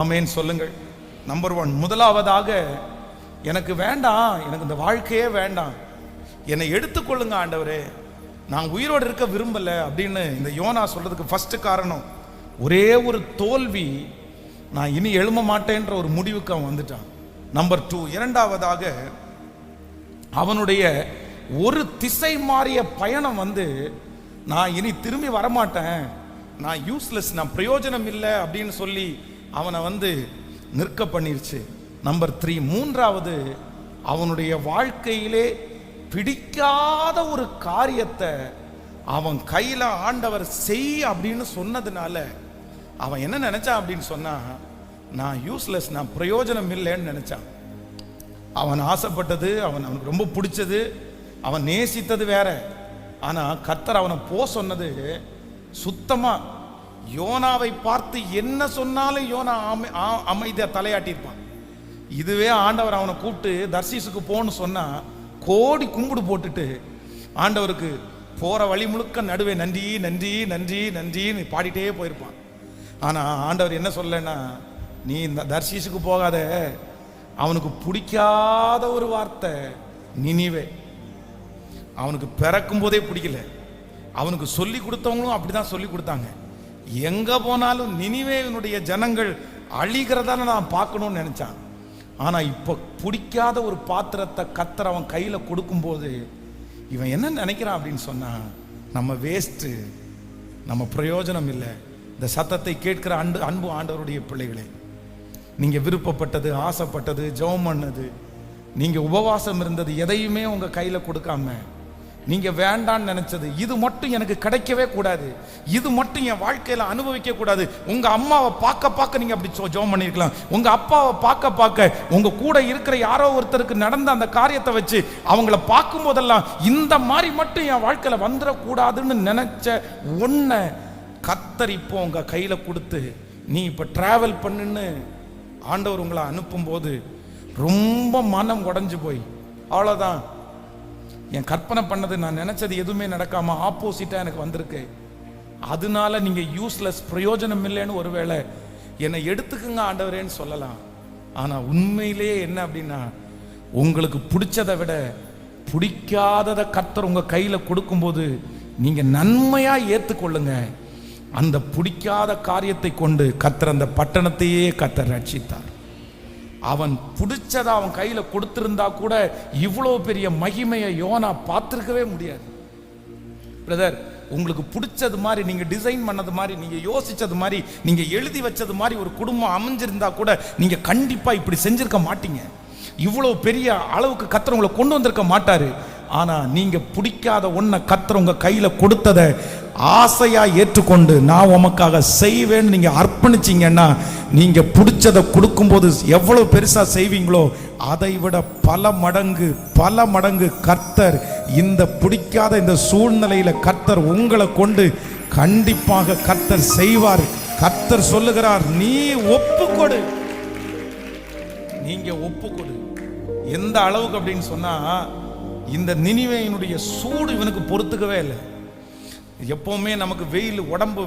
ஆமேன். சொல்லுங்கள். Number one முதலாவதாக எனக்கு வேண்டாம். எனக்கு இந்த வாழ்க்கையே வேண்டாம். என்னை எடுத்துக்கொள்ளுங்க ஆண்டவரே. நான் உயிரோடு இருக்க விரும்பல அப்படின்னு இந்த யோனா சொல்றதுக்கு ஃபஸ்ட்டு காரணம் ஒரே ஒரு தோல்வி நான் இனி எழும மாட்டேன்ற ஒரு முடிவுக்கு அவன் வந்துட்டான். நம்பர் டூ இரண்டாவதாக அவனுடைய ஒரு திசை மாறிய பயணம் வந்து நான் இனி திரும்பி வரமாட்டேன். நான் யூஸ்லெஸ் நான் பிரயோஜனம் இல்லை அப்படின்னு சொல்லி அவனை வந்து நிற்க பண்ணிருச்சு. நம்பர் த்ரீ மூன்றாவது அவனுடைய வாழ்க்கையிலே பிடிக்காத ஒரு காரியத்தை அவன் கையில் ஆண்டவர் செய் அப்படின்னு சொன்னதுனால அவன் என்ன நினைச்சான் அப்படின்னு சொன்னா நான் யூஸ்லெஸ் நான் பிரயோஜனம் இல்லைன்னு நினைச்சான். அவன் ஆசைப்பட்டது அவன் அவனுக்கு ரொம்ப பிடிச்சது அவன் நேசித்தது வேற. ஆனால் கத்தர் அவனை போ சொன்னது சுத்தமாக யோனாவை பார்த்து என்ன சொன்னாலும் யோனா அமை ஆ- அமைதியா தலையாட்டியிருப்பான். இதுவே ஆண்டவர் அவனை கூப்பிட்டு தர்சீசுக்கு போன்னு சொன்னா கோடி கும்பிடு போட்டுட்டு ஆண்டவருக்கு போற வழி முழுக்க நடுவே நன்றி நன்றி நன்றி நன்றின்னு பாடிட்டே போயிருப்பான். ஆனா ஆண்டவர் என்ன சொல்லனா நீ இந்த தர்சீசுக்கு போகாத. அவனுக்கு பிடிக்காத ஒரு வார்த்தை நினிவே. அவனுக்கு பிறக்கும் போதே பிடிக்கல. அவனுக்கு சொல்லி கொடுத்தவங்களும் அப்படிதான் சொல்லி கொடுத்தாங்க. எங்க போனாலும் நினிவேனுடைய ஜனங்கள் அழிகிறதா நான் பார்க்கணும்னு நினைச்சான். ஆனா இப்ப பிடிக்காத ஒரு பாத்திரத்தை கத்தர் அவன் கையில கொடுக்கும்போது இவன் என்ன நினைக்கிறான் அப்படின்னு சொன்னா நம்ம வேஸ்ட்டு நம்ம பிரயோஜனம் இல்லை. இந்த சத்தத்தை கேட்கிற அன்பு அன்பு ஆண்டவருடைய பிள்ளைகளே நீங்க விருப்பப்பட்டது ஆசைப்பட்டது ஜெபம் பண்ணது நீங்க உபவாசம் இருந்தது எதையுமே உங்க கையில கொடுக்காம நீங்க வேண்டான்னு நினைச்சது இது மட்டும் எனக்கு கிடைக்கவே கூடாது. இது மட்டும் என் வாழ்க்கையில அனுபவிக்க கூடாது. உங்க அம்மாவை பார்க்க பார்க்க நீங்க அப்படி ஜோம் ஜெபம் பண்ணிருக்கலாம் உங்க அப்பாவை பார்க்க பார்க்க உங்க கூட இருக்கிற யாரோ ஒருத்தருக்கு நடந்த அந்த காரியத்தை வச்சு அவங்கள பார்க்கும் போதெல்லாம் இந்த மாதிரி மட்டும் என் வாழ்க்கையில வந்துடக்கூடாதுன்னு நினைச்ச ஒன்றை கத்தர் இப்போ உங்க கையில கொடுத்து நீ இப்ப டிராவல் பண்ணுன்னு ஆண்டவர் உங்களை அனுப்பும்போது ரொம்ப மனம் உடஞ்சி போய். அவ்வளோதான் என் கற்பனை பண்ணது நான் நினைச்சது எதுவுமே நடக்காம ஆப்போசிட்டா எனக்கு வந்திருக்கு. அதனால நீங்க யூஸ்லெஸ் பிரயோஜனம் இல்லைன்னு ஒருவேளை என்னை எடுத்துக்குங்க ஆண்டவரேன்னு சொல்லலாம். ஆனா உண்மையிலேயே என்ன அப்படின்னா உங்களுக்கு பிடிச்சதை விட பிடிக்காததை கர்த்தர் உங்க கையில கொடுக்கும்போது நீங்க நன்மையா ஏற்றுக்கொள்ளுங்க அந்த பிடிக்காத காரியத்தை கொண்டு கர்த்தர் அந்த பட்டணத்தையே கர்த்தர் ரட்சித்தார். அவன் பிடிச்சதை அவன் கையில் கொடுத்துருந்தா கூட இவ்வளோ பெரிய மகிமையை யோனா பார்த்துருக்கவே முடியாது. பிரதர் உங்களுக்கு பிடிச்சது மாதிரி நீங்கள் டிசைன் பண்ணது மாதிரி நீங்கள் யோசித்தது மாதிரி நீங்கள் எழுதி வச்சது மாதிரி ஒரு குடும்பம் அமைஞ்சிருந்தா கூட நீங்கள் கண்டிப்பாக இப்படி செஞ்சுருக்க மாட்டீங்க. இவ்வளோ பெரிய அளவுக்கு கத்தர் கொண்டு வந்திருக்க மாட்டார். ஆனால் நீங்கள் பிடிக்காத ஒன்றை கத்துறவங்க கையில் கொடுத்ததை ஆசையா ஏற்றுக்கொண்டு நான் உமக்காக செய்வேன்னு நீங்க அர்ப்பணிச்சீங்கன்னா நீங்க பிடிச்சதை கொடுக்கும்போது எவ்வளவு பெருசா செய்வீங்களோ அதை விட பல மடங்கு பல மடங்கு கர்த்தர் இந்த பிடிக்காத இந்த சூழ்நிலையில கர்த்தர் உங்களை கொண்டு கண்டிப்பாக கர்த்தர் செய்வார். கர்த்தர் சொல்லுகிறார் நீ ஒப்புக்கொடு. நீங்க ஒப்புக்கொடு. எந்த அளவுக்கு அப்படின்னு சொன்னா இந்த நினைவையினுடைய சூடு இவனுக்கு பொறுத்துக்கவே இல்லை. எப்பவுமே நமக்கு வெயில் உடம்பு